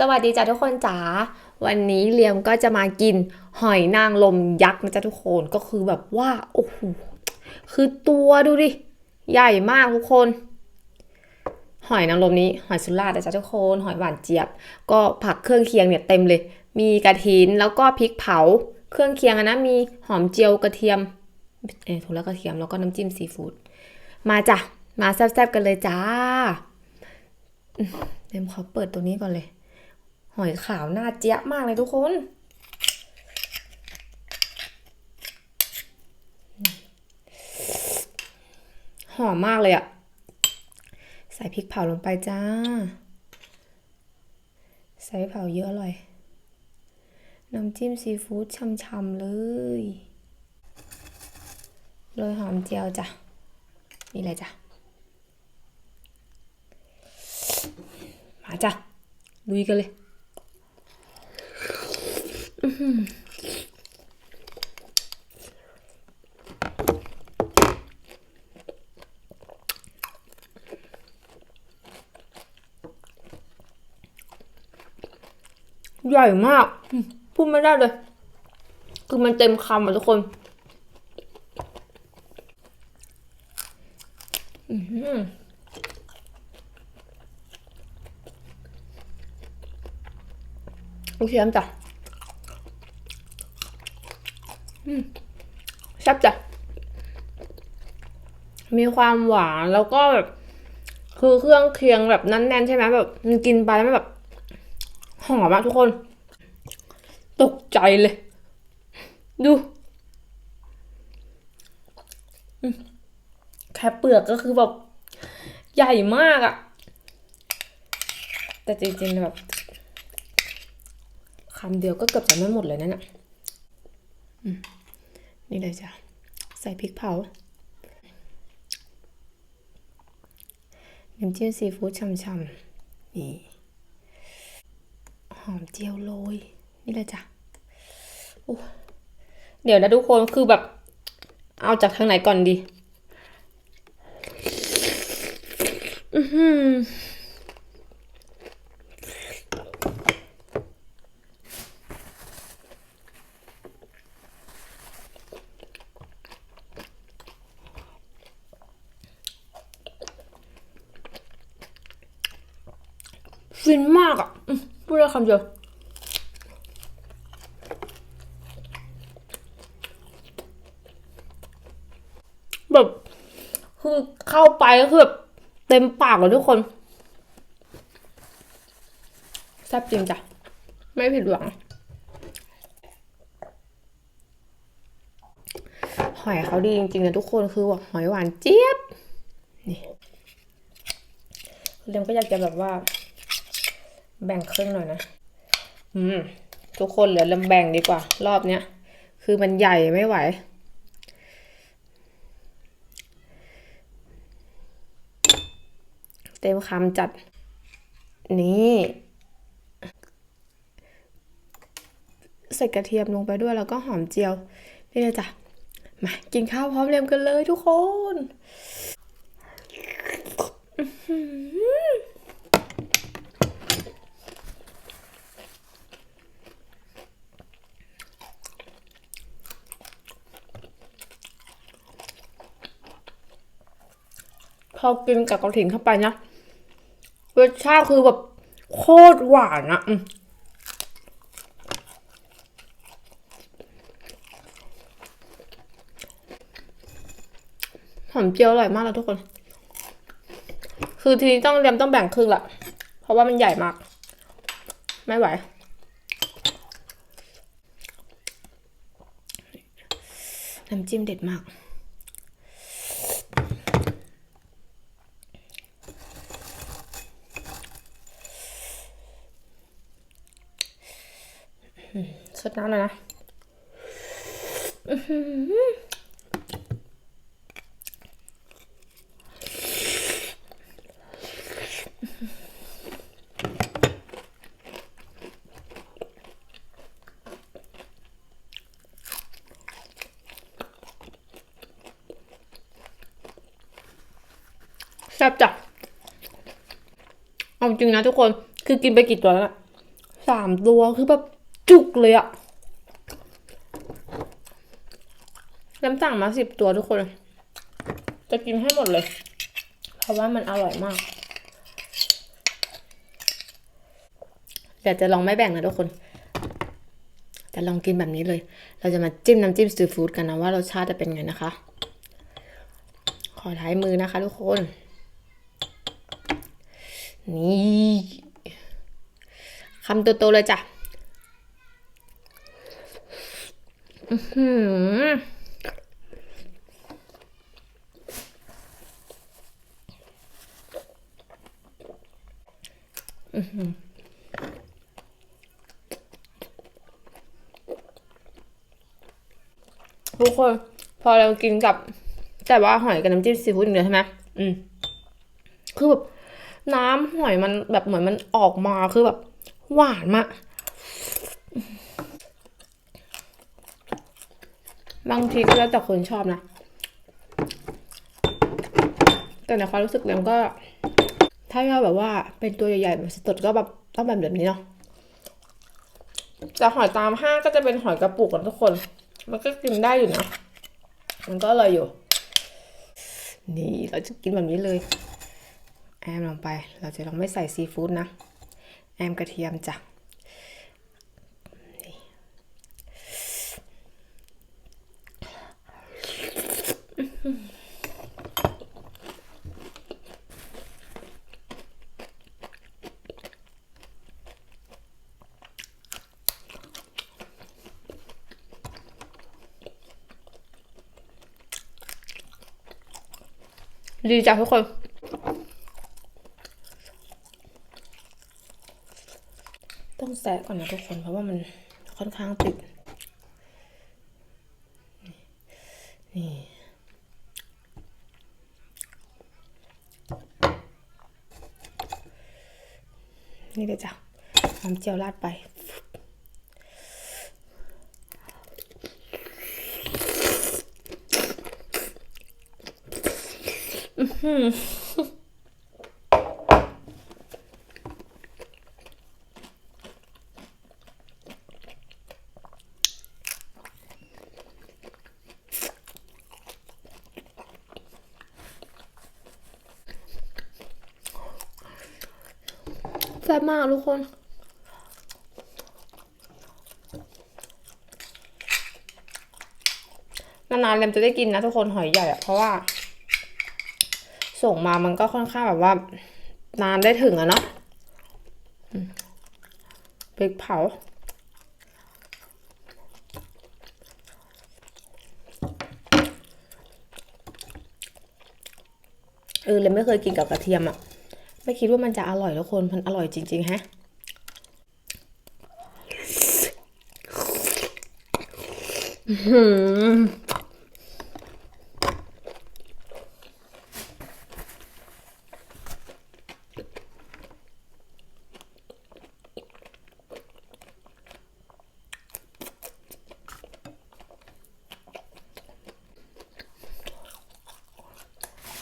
สวัสดีจ้ะทุกคนจ๋า วันนี้เลียมก็จะมากินหอยนางรมยักษ์นะจ๊ะทุกคน ก็คือแบบว่า โอ้โห คือตัวดูดิ ใหญ่มากทุกคน หอยนางรมนี้หอยสุราษฎร์นะจ๊ะทุกคน หอยหวานเจี๊ยบ ก็ผักเครื่องเคียงเนี่ยเต็มเลย มีกระถินแล้วก็พริกเผา เครื่องเคียงนะ มีหอมเจียวกระเทียม เออถูกแล้วกระเทียมแล้วก็น้ำจิ้มซีฟู้ด มาจ้ะ มาแซ่บๆกันเลยจ้าเดี๋ยวขอเปิดตัวนี้ก่อนเลย หอยขาวหน้าเจี๊ยบมากเลยทุกคน หอมมากเลยอะใส่พริกเผาลงไปจ้า ใส่พริกเผาเยอะอร่อย น้ำจิ้มซีฟู้ดช่ำๆเลยโรยหอมเจียวจ้ะนี่เลยจ้ะ มาจ้ะลุยกันเลย ใหญ่มาก พูดไม่ได้เลย คือมันเต็มคำอะทุกคน อือหือโอเคจ้ะอืม แซ่บจ้ะมีความหวานแล้วก็แบบคือเครื่องเคียงแบบแน่นใช่ไหมแบบมันกินไปแล้วมันแบบหอมอะทุกคน ตกใจเลย ดูแค่เปลือกก็คือแบบใหญ่มากอะแต่จริงๆแบบคำเดียวก็เกือบจะไม่หมดเลยนั่นอะอืม นี่เลยจ้ะ ใส่พริกเผาน้ำจิ้มซีฟู้ดช่ำๆนี่หอมเจียวโรยนี่เลยจ้ะโอ้เดี๋ยวนะทุกคนคือแบบ เอาจากทางไหนก่อนดี อือหือ ฟินมากอะพูดได้คำเดียวแบบคือเข้าไปก็คือแบบเต็มปากเลยทุกคนแซ่บจริงจ้ะ ไม่ผิดหวัง หอยเขาดีจริงๆนะทุกคนคือแบบหอยหวานเจี๊ยบ นี่เรมก็อยากจะแบบว่า แบ่งครึ่งหน่อยนะ อืม ทุกคนเหลือลำแบ่งดีกว่า รอบเนี้ย คือมันใหญ่ไม่ไหว เต็มคำจัด นี่ใส่กระเทียมลงไปด้วยแล้วก็หอมเจียว นี่เลยจ้ะ มากินข้าวพร้อมเรียมกันเลยทุกคนอื้อหือ พอกินกับกระถิ่นเข้าไปนะรสชาติคือแบบโคตรหวานอะหอมเจียวอร่อยมากแล้วทุกคน คือทีนี้ต้องเรียมต้องแบ่งครึ่งละเพราะว่ามันใหญ่มาก ไม่ไหว น้ำจิ้มเด็ดมาก สดน้ำเลยนะอื้อหือแซ่บจ้ะเอาจริงนะทุกคน คือกินไปกี่ตัวแล้วล่ะสามตัว คือแบบ จุกเลยอะน้ำสั่งมาสิบตัวทุกคน จะกินให้หมดเลย เพราะว่ามันอร่อยมากเดี๋ยวจะลองไม่แบ่งนะทุกคน จะลองกินแบบนี้เลย เราจะมาจิ้มน้ำจิ้มซีฟู้ดกันนะว่ารสชาติจะเป็นไงนะคะ ขอท้ายมือนะคะทุกคน นี่คำโตๆเลยจ้ะ อือ หือทุกคนพอเรากินกับ แต่ว่าหอยกับน้ำจิ้มซีฟู้ดอย่างเดียวใช่ไหมอืม คือแบบน้ำหอยมันแบบเหมือนมันออกมาคือแบบ หวานมาก บางทีก็แล้วแต่คนชอบนะ แต่ในความรู้สึกเรมก็ ถ้าเราแบบว่าเป็นตัวใหญ่ๆแบบสดก็แบบต้องแบบแบบนี้เนาะแต่หอยตามห้างก็จะเป็นหอยกระปุกกันทุกคน มันก็กินได้อยู่นะ มันก็อร่อยอยู่ นี่เราจะกินแบบนี้เลย แอมลงไป เราจะลองไม่ใส่ซีฟู้ดนะ แอมกระเทียมจ้ะนี่ ดีจ้ะทุกคนต้องแซะก่อนนะทุกคนเพราะว่ามันค่อนข้างติด นี่นี่เลยจ้ะน้ำเจียวราดไป แซ่บมากทุกคนนานๆเลมจะได้กินนะทุกคนหอยใหญ่อะเพราะว่า ส่งมามันก็ค่อนข้างแบบว่า นานได้ถึงอะเนาะพริกเผาเออเลยไม่เคยกินกับกระเทียมอะไม่คิดว่ามันจะอร่อยทุกคนมันอร่อยจริง ๆ ฮะ อื้อ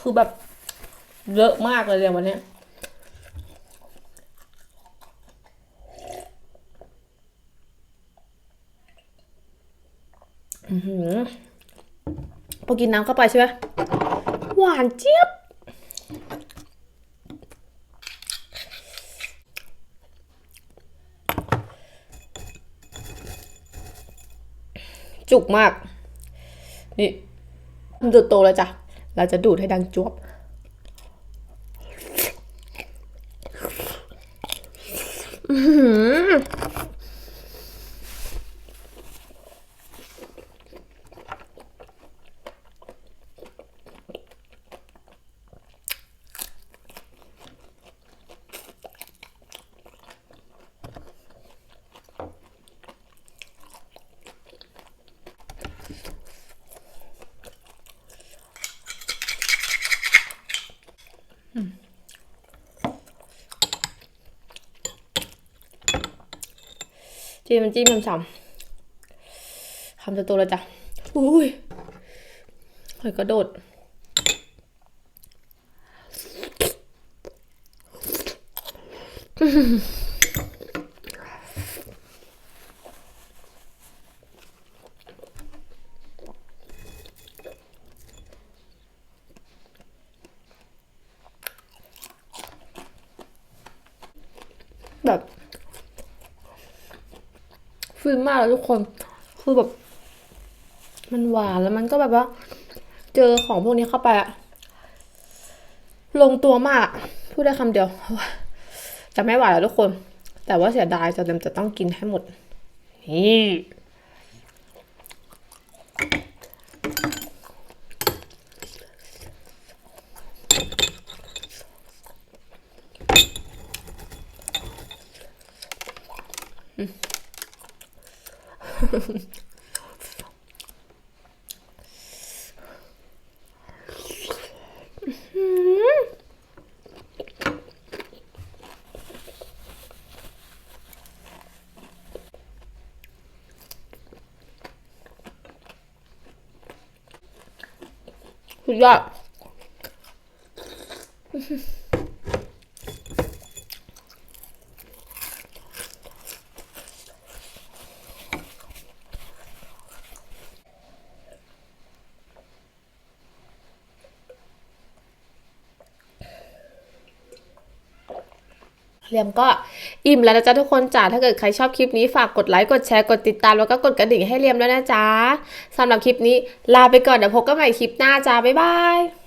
คือแบบเยอะมากเลยเนี่ยวันนี้พอกินน้ำเข้าไปใช่ไหมหวานเจี๊ยบ จุกมาก นี่ดูดโตแล้วจ้ะ เราจะดูดให้ดังจวบ อื จิ้มจิ้มซ้ำคำจะตัวล้วจ้ะอุ้ยหอยกระโดดแบบ ฟินมากเลยทุกคน คือแบบ มันหวานแล้วมันก็แบบว่า เจอของพวกนี้เข้าไปอะลงตัวมาก พูดได้คำเดียว จะไม่หวานแล้วทุกคน แต่ว่าเสียดายจะจะต้องกินให้หมดนี่ สุ เรียมก็อิ่มแล้วนะจ๊ะทุกคนจ๋าถ้าเกิดใครชอบคลิปนี้ฝากกดไลค์กดแชร์กดติดตามแล้วก็กดกระดิ่งให้เรียมด้วยนะจ๊ะสำหรับคลิปนี้ลาไปก่อนเดี๋ยวพบกันใหม่คลิปหน้าจ้าบ๊ายบาย